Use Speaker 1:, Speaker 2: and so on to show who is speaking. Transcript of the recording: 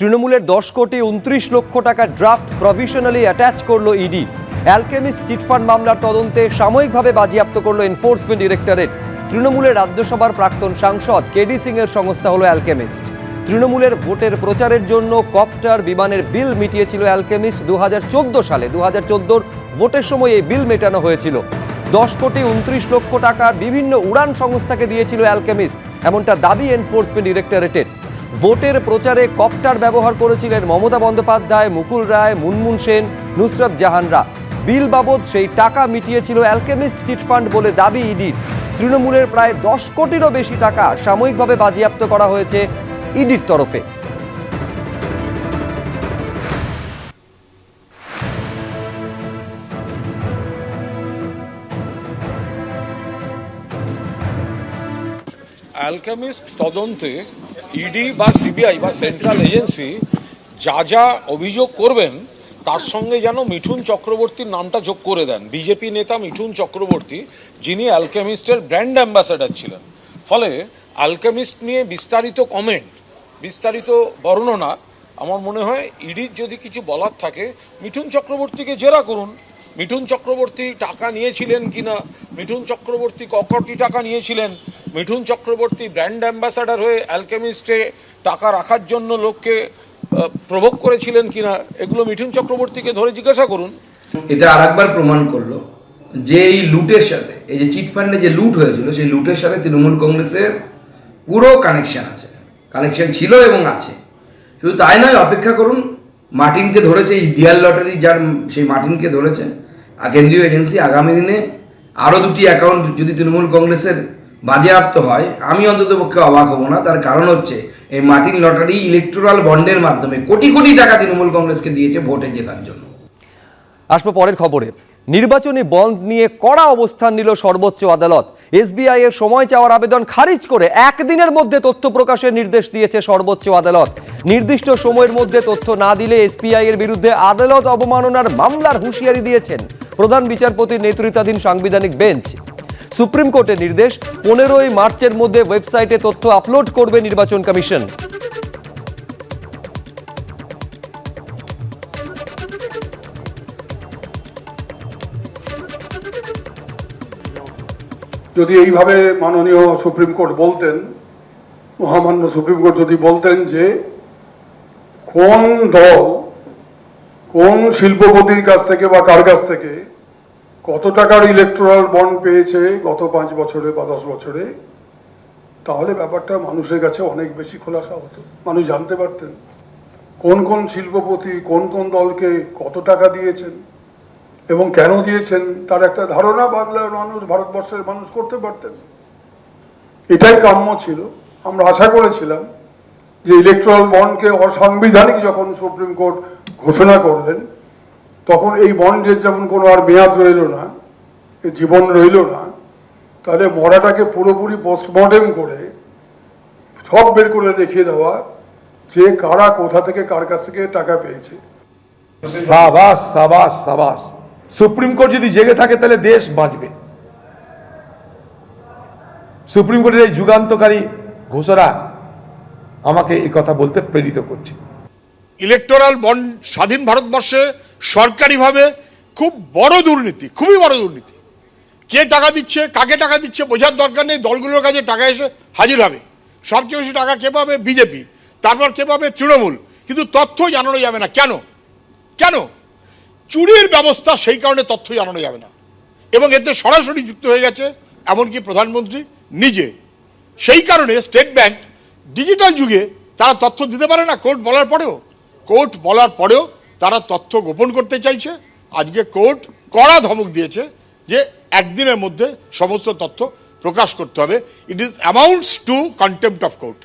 Speaker 1: তৃণমূলের দশ কোটি উনত্রিশ লক্ষ টাকা ড্রাফট প্রভিশনালি অ্যাটাচ করল ইডি। অ্যালকেমিস্ট চিটফান্ড মামলার তদন্তে সাময়িকভাবে বাজেয়াপ্ত করল এনফোর্সমেন্ট ডিরেক্টরেট। তৃণমূলের রাজ্যসভার প্রাক্তন সাংসদ কেডি সিং এর সংস্থা হলো অ্যালকেমিস্ট। তৃণমূলের ভোটের প্রচারের জন্য কপ্টার বিমানের বিল মিটিয়েছিল অ্যালকেমিস্ট দুহাজার চোদ্দ সালে। দু হাজার ভোটের সময় এই বিল মেটানো হয়েছিল। দশ কোটি উনত্রিশ লক্ষ টাকার বিভিন্ন উড়ান সংস্থাকে দিয়েছিল অ্যালকেমিস্ট। এমনটা দাবি এনফোর্সমেন্ট ডিরেক্টরেটের। ভোটের প্রচারে কপ্টার ব্যবহার করেছিলেন মমতা বন্দ্যোপাধ্যায়, মুকুল রায়, মুনমুন সেন, নুসরত জাহানরা। বিল বাবদ সেই টাকা মিটিয়েছিল অ্যালকেমিস্ট চিটফান্ড বলে দাবি ইডির। তৃণমূলের প্রায় দশ কোটিরও বেশি টাকা সাময়িকভাবে বাজেয়াপ্ত করা হয়েছে ইডির তরফে।
Speaker 2: অ্যালকেমিস্ট তদন্তে ইডি বা সিবিআই বা সেন্ট্রাল এজেন্সি যা যা অভিযোগ করবেন, তার সঙ্গে যেন মিঠুন চক্রবর্তীর নামটা যোগ করে দেন। বিজেপি নেতা মিঠুন চক্রবর্তী, যিনি অ্যালকেমিস্টের ব্র্যান্ড অ্যাম্বাসাডার ছিলেন। ফলে অ্যালকেমিস্ট নিয়ে বিস্তারিত কমেন্ট বিস্তারিত বর্ণনা, আমার মনে হয় ইডির যদি কিছু বলার থাকে, মিঠুন চক্রবর্তীকে জেরা করুন। মিঠুন চক্রবর্তী টাকা নিয়েছিলেন কিনা? মিঠুন চক্রবর্তী ক কোটি টাকা নিয়েছিলেন? মিঠুন চক্রবর্তী ব্র্যান্ড অ্যাম্বাসাডার হয়ে অ্যালকেমিস্টে টাকা রাখার জন্য লোককে প্রভোগ করেছিলেন কিনা? এগুলো মিঠুন চক্রবর্তীকে ধরে জিজ্ঞাসা করুন।
Speaker 3: এটা আরেকবার প্রমাণ করল যে এই লুটের সাথে, এই যে চিট ফান্ডে যে লুট হয়েছিল, সেই লুটের সাথে তৃণমূল কংগ্রেসের পুরো কানেকশন আছে। কানেকশন ছিল এবং আছে। শুধু তাই নয়, অপেক্ষা করুন মার্টিনকে ধরেছে, এই দিয়াল লটারি যার, সেই মার্টিনকে ধরেছে। আর কেন্দ্রীয় এজেন্সি আগামী দিনে আরও দুটি অ্যাকাউন্ট যদি তৃণমূল কংগ্রেসের বাজেয়াপ্ত হয়, আমি অন্তত পক্ষে অবাক হব না। তার কারণ হচ্ছে, এই মার্টিন লটারি ইলেকট্রাল বন্ডের মাধ্যমে কোটি কোটি টাকা তৃণমূল কংগ্রেসকে দিয়েছে ভোটে জেতার জন্য।
Speaker 1: আসব পরের খবরে। নির্বাচনী বন্ধ নিয়ে কড়া অবস্থান নিল সর্বোচ্চ আদালত। এসবিআই এর সময় চাওয়ার আবেদন খারিজ করে একদিনের মধ্যে তথ্য প্রকাশের নির্দেশ দিয়েছে সর্বোচ্চ আদালত। নির্দিষ্ট সময়ের মধ্যে তথ্য না দিলে এসবিআই এর বিরুদ্ধে আদালত অবমাননার মামলার হুঁশিয়ারি দিয়েছেন প্রধান বিচারপতির নেতৃত্বাধীন সাংবিধানিক বেঞ্চ। সুপ্রিম কোর্টের নির্দেশ, পনেরোই মার্চের মধ্যে ওয়েবসাইটে তথ্য আপলোড করবে নির্বাচন কমিশন।
Speaker 4: যদি এইভাবে মাননীয় সুপ্রিম কোর্ট বলতেন, মহামান্য সুপ্রিম কোর্ট যদি বলতেন যে কোন দল, কোন শিল্পপতির কাছ থেকে বা কার কাছ থেকে কত টাকার ইলেকট্রাল বন্ড পেয়েছে গত পাঁচ বছরে বা দশ বছরে, তাহলে ব্যাপারটা মানুষের কাছে অনেক বেশি খোলাসা হতো। মানুষ জানতে পারতেন কোন কোন শিল্পপতি কোন কোন দলকে কত টাকা দিয়েছেন। এবং কেন দিয়েছেন? তার একটা ধারণা বাংলার মানুষ, ভারতবর্ষের মানুষ করতে পারতেন। এটাই কাম্য ছিল। আমরা আশা করেছিলাম যে ইলেকট্রাল বন্ডকে অসাংবিধানিক যখন সুপ্রিম কোর্ট ঘোষণা করলেন, তখন এই বন্ডের যেমন কোনো আর মেয়াদ রইল না জীবন রইল না, তাহলে মরাটাকে পুরোপুরি পোস্টমর্টেম করে সব বের করে দেখিয়ে দেওয়া যে কারা কোথা থেকে কার কাছ থেকে টাকা পেয়েছে।
Speaker 5: সাবাস সাবাস সাবাস। সুপ্রিম কোর্ট যদি জেগে থাকে, তাহলে দেশ বাঁচবে। সুপ্রিম কোর্টের এই যুগান্তকারী ঘোষণা আমাকে এই কথা বলতে প্রেরিত করছে।
Speaker 6: ইলেকটোরাল বন্ড স্বাধীন ভারতবর্ষে সরকারিভাবে খুব বড় দুর্নীতি, খুবই বড় দুর্নীতি। কে টাকা দিচ্ছে, কাকে টাকা দিচ্ছে বোঝার দরকার নেই, দলগুলোর কাছে টাকা এসে হাজির হবে। সবচেয়ে বেশি টাকা কে পাবে? বিজেপি। তারপর কে পাবে? তৃণমূল। কিন্তু তথ্য জানানো যাবে না। কেন? কেন? চুরির ব্যবস্থা সেই কারণে তথ্য জানানো যাবে না। এবং এতে সরাসরি যুক্ত হয়ে গেছে এমনকি প্রধানমন্ত্রী নিজে। সেই কারণে স্টেট ব্যাংক ডিজিটাল যুগে তারা তথ্য দিতে পারে না, কোর্ট বলার পরেও। কোর্ট বলার পরেও তারা তথ্য গোপন করতে চাইছে। আজকে কোর্ট কড়া ধমক দিয়েছে যে একদিনের মধ্যে সমস্ত তথ্য প্রকাশ করতে হবে। It is amounts to contempt of court